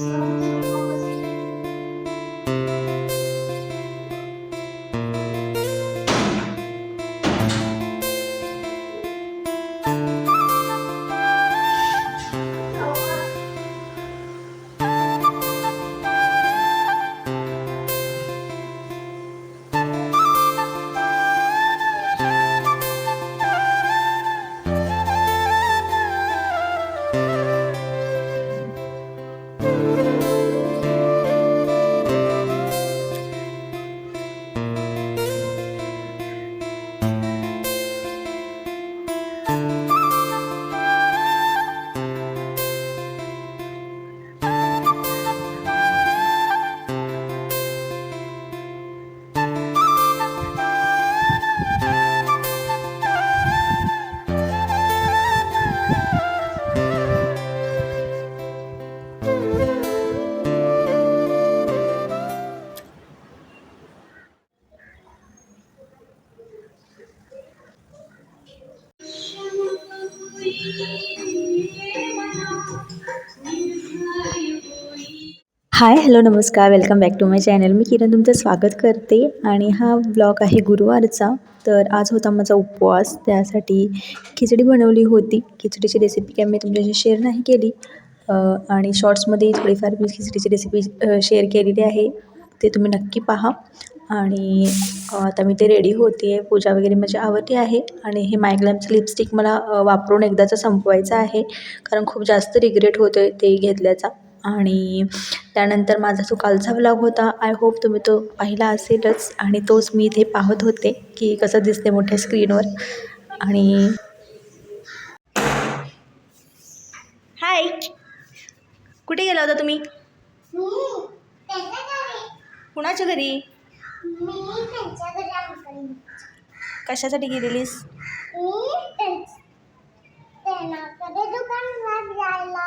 Mm-hmm. hi hello नमस्कार. Welcome back to my channel मी किरण तुमचं स्वागत करते. आणि हा ब्लॉग आहे गुरुवारचा. तर आज होता माझा उपवास. त्यासाठी खिचडी बनवली होती. खिचडीची रेसिपी काय मी तुमच्याशी शेअर नाही केली. आणि शॉर्ट्समध्ये थोडीफार मी खिचडीची रेसिपी शेअर केलेली आहे. ते तुम्ही नक्की पहा. आणि आता मी ते रेडी होते. आहे पूजा वगैरे माझी आवडली आहे. आणि हे मायग्लॅमचं लिपस्टिक मला वापरून एकदाचं संपवायचं आहे. कारण खूप जास्त रिग्रेट होतो आहे ते घेतल्याचा. आणि त्यानंतर माझा जो कालचा व्लॉग होता आय होप तुम्ही तो पाहिला असेलच. आणि तोच मी इथे पाहत होते की कसं दिसते मोठ्या स्क्रीनवर आणि हाय कुठे गेला होता तुम्ही? कुणाच्या घरी? कशासाठी गेलेलीस? दुकानात जायला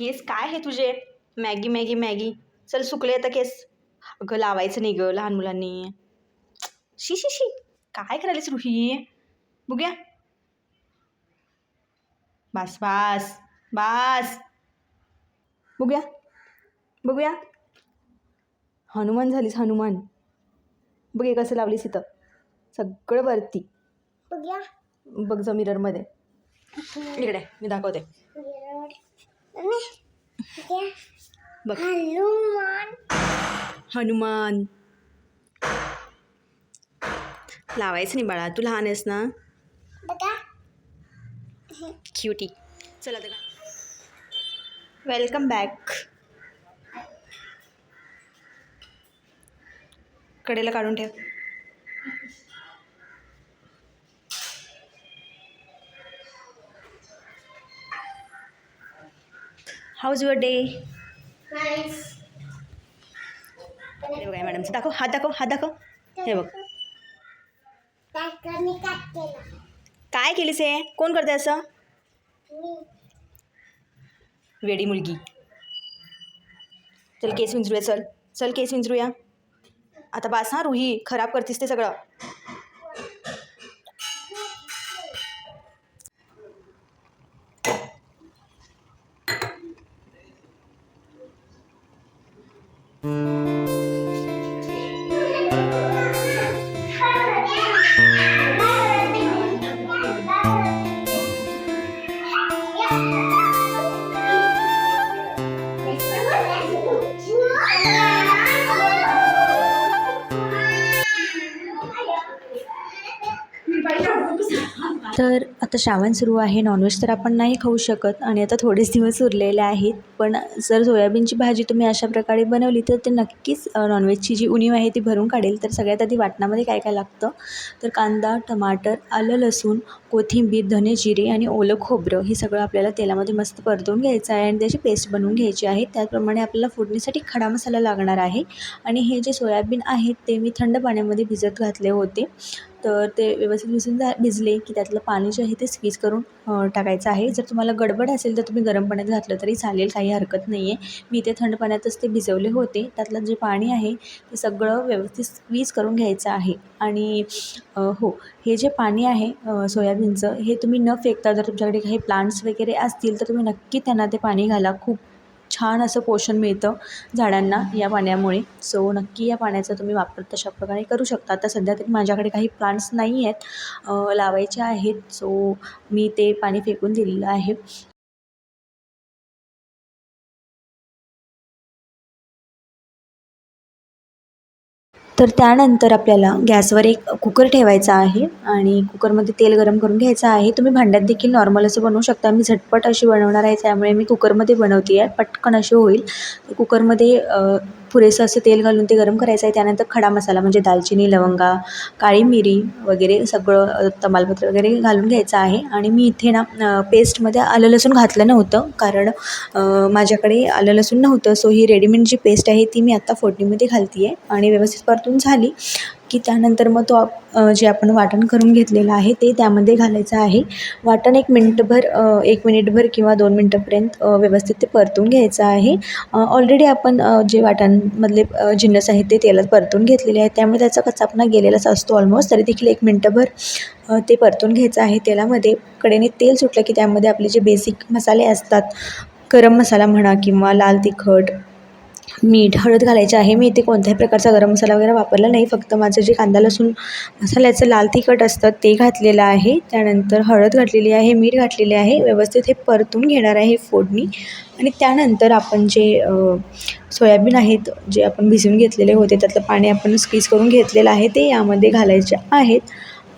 केस काय आहे तुझे? Maggi Maggi Maggi. चल सुकले आता केस. अगं लावायचं नाही ग लहान मुलांनी. शी शी शी. काय करायलीस रुही? बघूया. बास बास बास. बघूया. बघूया. हनुमान झालीस हनुमान. बघ हे कसं लावलीस इथं. सगळं वरती. बघूया. बघ जा मिररमध्ये इकडे मी दाखवते. बघ हनुमान हनुमान लावायचं नाही बाळा तू लहान आहेस ना बघा क्युटी चला आता वेलकम बॅक कडेला काढून ठेव हाऊज युअर डे हे बघा मॅडमचं दाखव. हात दाखव. हात दाखव. हे बघ. काय केलीस हे? कोण करते असं? वेडी मुलगी. चल केस विंचरूया. चल. चल केस विंचरूया. आता बास हा रुही. खराब करतीस ते सगळं. तर आता श्रावण सुरू आहे नॉनव्हेज तर आपण नाही खाऊ शकत आणि आता थोडेच दिवस उरलेले आहेत. पण जर सोयाबीनची भाजी तुम्ही अशा प्रकारे बनवली तर ते नक्कीच नॉनव्हेजची जी उणीव आहे ती भरून काढेल. तर सगळ्यात आधी वाटणामध्ये काय काय लागतं? तर कांदा टमाटर आलं लसूण कोथिंबीर धने जिरे आणि ओलं खोबरं हे सगळं आपल्याला तेलामध्ये मस्त परतवून घ्यायचं आहे आणि त्याची पेस्ट बनवून घ्यायची आहे. त्याचप्रमाणे आपल्याला फोडणीसाठी खडा मसाला लागणार आहे. आणि हे जे सोयाबीन आहेत ते मी थंड पाण्यामध्ये भिजत घातले होते. तर ते व्यवस्थित भिजून जा भिजले की त्यातलं पाणी जे आहे ते स्क्वीज करून टाकायचं आहे. जर तुम्हाला गडबड असेल तर तुम्ही गरम पाण्यात घातलं तरी चालेल काही हरकत नाही आहे मी ते थंड पाण्यातच ते भिजवले होते. त्यातलं जे पाणी आहे ते सगळं व्यवस्थित स्क्वीज करून घ्यायचं आहे. आणि हो हे जे पाणी आहे सोयाबीनचं हे तुम्ही न फेकता जर तुमच्याकडे काही प्लांट्स वगैरे असतील तर तुम्ही नक्की त्यांना ते पाणी घाला. खूप छान असं पोषण मिळतं झाडांना या पाण्यामुळे. सो नक्की या पाण्याचा तुम्ही वापर तशा प्रकारे करू शकता. आता सध्या तरी माझ्याकडे काही प्लांट्स नाही आहेत लावायचे आहेत. सो मी ते पाणी फेकून दिलेलं आहे. तर त्यानंतर आपल्याला गॅसवर एक कुकर ठेवायचा आहे आणि कुकरमध्ये तेल गरम करून घ्यायचं आहे. तुम्ही भांड्यात देखील नॉर्मल असं बनवू शकता. मी झटपट अशी बनवणार आहे त्यामुळे मी कुकरमध्ये बनवते आहे. पटकन अशी होईल. कुकरमध्ये पुरेसं असं तेल घालून ते गरम करायचं आहे. त्यानंतर खडा मसाला म्हणजे दालचिनी लवंगा काळी मिरी वगैरे सगळं तमालपत्र वगैरे घालून घ्यायचं आहे. आणि मी इथे ना पेस्टमध्ये आलं लसूण घातलं नव्हतं कारण माझ्याकडे आलं लसूण नव्हतं. सो ही रेडीमेड जी पेस्ट आहे ती मी आत्ता फोडणीमध्ये घालते आहे आणि व्यवस्थित परतून झाली. की त्यानंतर मग तो आप जे आपण वाटण करून घेतलेलं आहे ते त्यामध्ये घालायचं आहे. वाटण एक मिनटभर एक मिनिटभर किंवा दोन मिनटंपर्यंत व्यवस्थित ते परतून घ्यायचं आहे. ऑलरेडी आपण जे वाटणमधले जिन्नस आहेत ते तेलात परतून घेतलेले आहेत. त्यामुळे त्याचा कचापणा गेलेलाच असतो ऑलमोस्ट तरी देखील एक मिनटंभर ते परतून घ्यायचं आहे तेलामध्ये. कडेने तेल सुटलं की त्यामध्ये आपले जे बेसिक मसाले असतात गरम मसाला म्हणा किंवा लाल तिखट मीठ हळद घालायचे आहे. मी इथे कोणत्याही प्रकारचा गरम मसाला वगैरे वापरला नाही. फक्त माझं जे कांदा लसूण मसाल्याचं लाल तिखट असतं ते घातलेलं आहे. त्यानंतर हळद घातलेली आहे मीठ घातलेले आहे. व्यवस्थित हे परतून घेणार आहे फोडणी. आणि त्यानंतर आपण जे सोयाबीन आहेत जे आपण भिजवून घेतलेले होते त्यातलं पाणी आपण स्क्वीज करून घेतलेलं आहे ते यामध्ये घालायचे आहेत.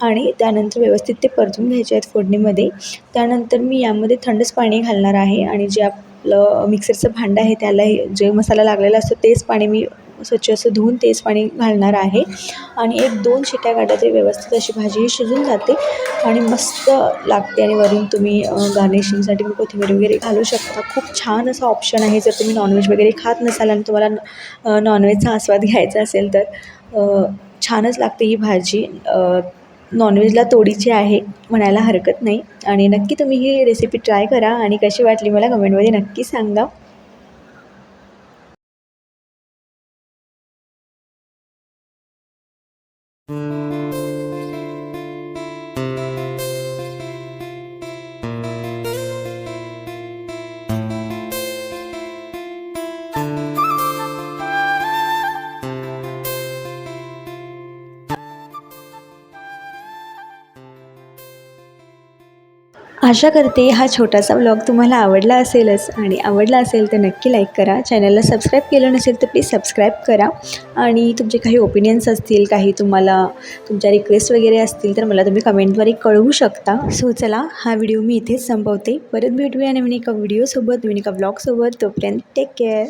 आणि त्यानंतर व्यवस्थित ते परतून घ्यायचे आहेत फोडणीमध्ये. त्यानंतर मी यामध्ये थंडच पाणी घालणार आहे. आणि जे आप आपलं मिक्सरचं भांडं आहे त्याला जे मसाला लागलेला असतो तेच पाणी मी स्वच्छ असं धुवून तेच पाणी घालणार आहे. आणि एक दोन शिट्या काढायचे व्यवस्थित अशी भाजीही शिजून जाते आणि मस्त लागते आणि वरून तुम्ही गार्निशिंगसाठी मी कोथिंबीर वगैरे घालू शकता. खूप छान असा ऑप्शन आहे जर तुम्ही नॉनव्हेज वगैरे खात नसाल आणि तुम्हाला नॉनव्हेजचा आस्वाद घ्यायचा असेल तर छानच लागते ही भाजी. नॉनव्हेजला तोडीची आहे म्हणायला हरकत नाही. आणि नक्की तुम्ही ही रेसिपी ट्राय करा आणि कशी वाटली मला कमेंटमध्ये नक्की सांगा. आशा करते हा छोटासा ब्लॉग तुम्हाला आवडला असेलच. आणि आवडला असेल तर नक्की लाईक करा. चॅनलला सबस्क्राईब केलं नसेल तर प्लीज सबस्क्राईब करा. आणि तुमचे काही ओपिनियन्स असतील काही तुम्हाला तुमच्या रिक्वेस्ट वगैरे असतील तर मला तुम्ही कमेंटद्वारे कळवू शकता. सो चला हा व्हिडिओ मी इथेच संपवते. परत भेटूया नवीन एका व्हिडिओसोबत नवीन एका ब्लॉगसोबत तोपर्यंत टेक केअर